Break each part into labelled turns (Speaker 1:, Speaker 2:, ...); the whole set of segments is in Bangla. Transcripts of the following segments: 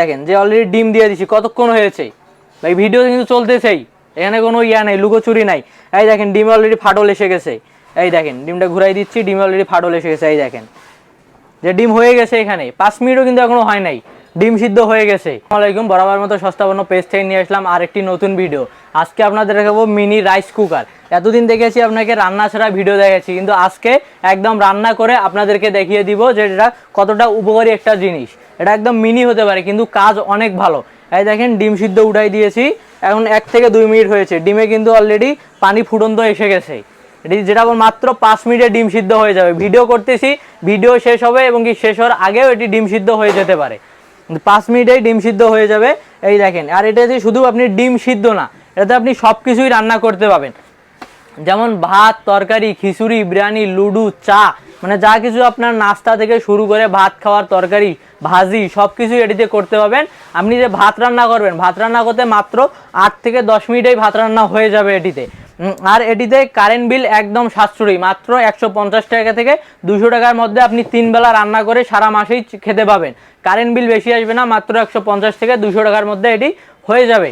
Speaker 1: দেখেন, যে অলরেডি ডিম দিয়ে দিছি, কতক্ষণ হয়েছে? ভাই ভিডিও কিন্তু চলতেছেই। এখানে কোনো ইয়া নাই, লুকোচুরি নাই। এই দেখেন, ডিম অলরেডি ফাটল এসে গেছে। এই দেখেন, ডিমটা ঘুরাই দিচ্ছি, ডিম অলরেডি ফাটল এসে গেছে, এই দেখেন। যে ডিম হয়ে গেছে এখানে, পাঁচ মিনিটও কিন্তু এখনও হয় নাই। ডিম সিদ্ধ হয়ে গেছে। আসসালামাইকুম বরাবর মতো সস্তাপন্ন পেজ থেকে নিয়ে আসলাম আর একটি নতুন ভিডিও আজকে আপনাদের দেখাবো মিনি রাইস কুকার এতদিন দেখেছি আপনাকে, রান্না ছাড়া ভিডিও দেখেছি কিন্তু আজকে একদম রান্না করে আপনাদেরকে দেখিয়ে দিব যে এটা কতটা উপকারী একটা জিনিস। এটা একদম মিনি হতে পারে, কিন্তু কাজ অনেক ভালো। এই দেখেন, ডিম সিদ্ধ উঠাই দিয়েছি, এখন এক থেকে দুই মিনিট হয়েছে। ডিমে কিন্তু অলরেডি পানি ফুটন্ত এসে গেছে। এটি যেটা মাত্র পাঁচ মিনিটে ডিম সিদ্ধ হয়ে যাবে। ভিডিও করতেছি, ভিডিও শেষ হবে এবং কি শেষ হওয়ার আগেও এটি ডিম সিদ্ধ হয়ে যেতে পারে। পাঁচ মিনিটেই ডিম সিদ্ধ হয়ে যাবে। এই দেখেন, আর এটাতে শুধু আপনি ডিম সিদ্ধ না, এটাতে আপনি সব কিছুই রান্না করতে পাবেন। যেমন ভাত, তরকারি, খিচুড়ি, বিরিয়ানি, লুডু, চা মানে যা কিছু আপনার নাস্তা থেকে শুরু করে ভাত খাওয়ার তরকারি, ভাজি সব কিছুই এটিতে করতে পারবেন। আপনি যে ভাত রান্না করবেন, ভাত রান্না করতে মাত্র আট থেকে দশ মিনিটেই ভাত রান্না হয়ে যাবে এটিতে। আর এটিতে কারেন্ট বিল একদম সাশ্রয়ী, মাত্র একশো পঞ্চাশ টাকা থেকে দুশো টাকার মধ্যে আপনি তিন বেলা রান্না করে সারা মাসেই খেতে পাবেন। কারেন্ট বিল বেশি আসবে না, মাত্র একশো পঞ্চাশ থেকে দুশো টাকার মধ্যে এটি হয়ে যাবে।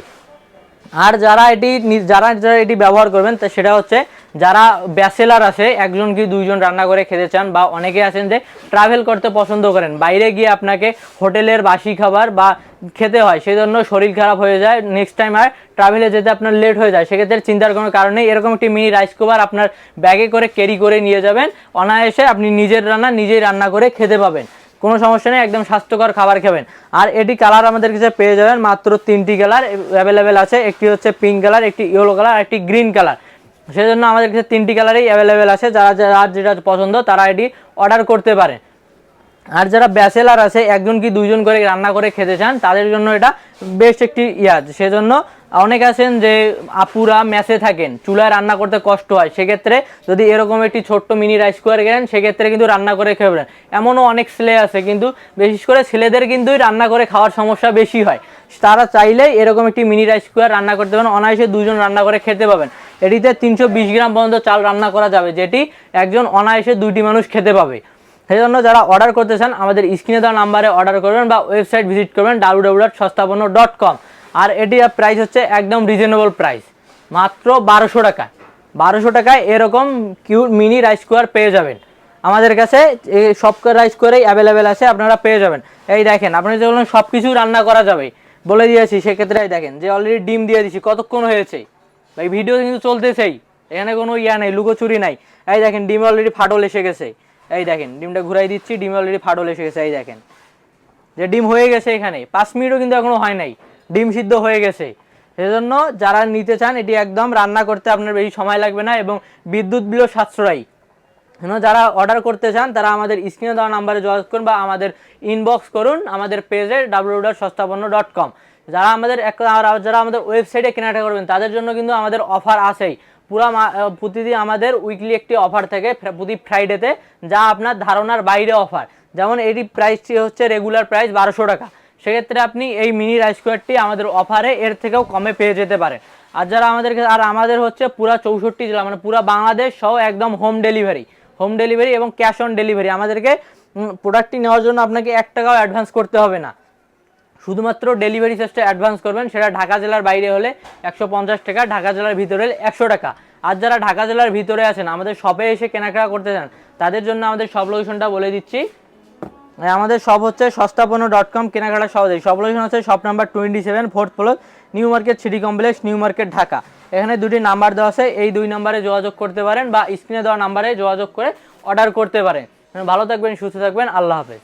Speaker 1: আর যারা এটি যারা যারা এটি ব্যবহার করবেন সেটা হচ্ছে যারা ব্যাচেলার আছে, একজন কি দুইজন রান্না করে খেতে চান বা অনেকে আছেন যে ট্রাভেল করতে পছন্দ করেন, বাইরে গিয়ে আপনাকে হোটেলের বাসি খাবার বা খেতে হয় সেই জন্য শরীর খারাপ হয়ে যায় নেক্সট টাইম আর ট্রাভেলে যেতে আপনার লেট হয়ে যায়, সেক্ষেত্রে চিন্তার কোনো কারণ নেই, এরকম একটি মিনি রাইস কুকার আপনার ব্যাগে করে ক্যারি করে নিয়ে যাবেন, অনায়াসে আপনি নিজের রান্না নিজেই রান্না করে খেতে পাবেন, কোনো সমস্যা নেই, একদম স্বাস্থ্যকর খাবার খাবেন। আর এটি কালার আমাদের কাছে পেয়ে যাবেন মাত্র তিনটি কালার অ্যাভেলেবেল আছে, একটি হচ্ছে পিঙ্ক কালার একটি ইয়েলো কালার একটি গ্রিন কালার সেজন্য আমাদের কাছে তিনটি কালারই অ্যাভেলেবেল আছে। যারা যারা যেটা পছন্দ, তারা এটি অর্ডার করতে পারে। আর যারা ব্যাচেলার আছে, একজন কি দুইজন করে রান্না করে খেতে চান, তাদের জন্য এটা বেস্ট একটি ইয়াদ সেজন্য অনেক আছেন যে আপুরা মেসে থাকেন, চুলায় রান্না করতে কষ্ট হয়। সেক্ষেত্রে যদি এরকম একটি ছোট্ট মিনি রাইস কুকার কেনেন, সেক্ষেত্রে কিন্তু রান্না করে পারেন এমনও অনেক ছেলে আছে, কিন্তু বিশেষ করে ছেলেদের কিন্তু রান্না করে খাওয়ার সমস্যা বেশি হয়। তারা চাইলে এরকম একটি মিনি রাইস কুকার রান্না করতে পারেন। অনায়াসে দুজন রান্না করে খেতে পাবেন। এটিতে তিনশো বিশ গ্রাম পর্যন্ত চাল রান্না করা যাবে, যেটি একজন অনায়াসে দুইটি মানুষ খেতে পাবে। সেই জন্য যারা অর্ডার করতে চান, আমাদের স্ক্রিনে দেওয়া নাম্বারে অর্ডার করবেন বা ওয়েবসাইট ভিজিট করবেন W W dot সস্তাপন্ন dot com আর এটির প্রাইস হচ্ছে একদম রিজনেবল প্রাইস মাত্র বারোশো টাকা। বারোশো টাকায় এরকম কিউট মিনি রাইস কুকার পেয়ে যাবেন। আমাদের কাছে সব রাইস কুকারেই অ্যাভেলেবেল আছে, আপনারা পেয়ে যাবেন। এই দেখেন, আপনি যে বললেন সব কিছু রান্না করা যাবে, বলে দিয়েছি, সেক্ষেত্রে দেখেন, যে অলরেডি ডিম দিয়ে দিয়েছি, কতক্ষণ হয়েছে? ভাই ভিডিও কিন্তু চলতেছেই। এখানে কোনো ইয়া নেই, লুকোচুরি নাই। এই দেখেন, ডিম অলরেডি ফাটল এসে গেছে। এই দেখেন, ডিমটা ঘুরাই দিচ্ছি, ডিম অলরেডি ফাটল এসে গেছে, এই দেখেন। যে ডিম হয়ে গেছে এখানে, পাঁচ মিনিটও কিন্তু এখনও হয় নাই। ডিম সিদ্ধ হয়ে গেছে। সেজন্য যারা নিতে চান, এটি একদম রান্না করতে আপনার বেশি সময় লাগবে না এবং বিদ্যুৎ বিলও সাশ্রয়ী। যারা অর্ডার করতে চান, তারা আমাদের স্ক্রিনে দেওয়া নাম্বারে যোগাযোগ করুন বা আমাদের ইনবক্স করুন, আমাদের পেজে ডাব্লিউ ডট সস্তাপন্ন ডট কম যারা আমাদের যারা আমাদের ওয়েবসাইটে কেনাকাটা করবেন, তাদের জন্য কিন্তু আমাদের অফার আছেই। পুরা প্রতিদিন আমাদের উইকলি একটি অফার থাকে প্রতি ফ্রাইডেতে যা আপনার ধারণার বাইরে অফার যেমন এটি প্রাইসটি হচ্ছে রেগুলার প্রাইস বারোশো টাকা। সেক্ষেত্রে আপনি এই মিনি রাইস কুকারটি আমাদের অফারে এর থেকেও কমে পেয়ে যেতে পারেন। আর যারা আমাদেরকে আর আমাদের হচ্ছে পুরা চৌষট্টি জেলা মানে পুরা বাংলাদেশ সহ একদম হোম ডেলিভারি হোম ডেলিভারি এবং ক্যাশ অন ডেলিভারি আমাদেরকে প্রোডাক্টটি নেওয়ার জন্য আপনাকে এক টাকাও অ্যাডভান্স করতে হবে না। শুধুমাত্র ডেলিভারি চার্জটা অ্যাডভান্স করবেন, সেটা ঢাকা জেলার বাইরে হলে একশো পঞ্চাশ টাকা, ঢাকা জেলার ভিতরে হলে একশো টাকা। আর যারা ঢাকা জেলার ভিতরে আছেন, আমাদের শপে এসে কেনাকাটা করতে চান, তাদের জন্য আমাদের সব লোকেশনটা বলে দিচ্ছি। আমাদের সব হচ্ছে সস্তাপন্ন ডট কম কেনাকাটা সহজেই। সব লোকেশন হচ্ছে shop number twenty seven fourth floor New Market City Complex New Market Dhaka এখানে দুটি নাম্বার দেওয়া আছে, এই দুই নাম্বারে যোগাযোগ করতে পারেন বা স্ক্রিনে দেওয়া নাম্বারে যোগাযোগ করে অর্ডার করতে পারেন। ভালো থাকবেন, সুস্থ থাকবেন, আল্লাহ হাফেজ।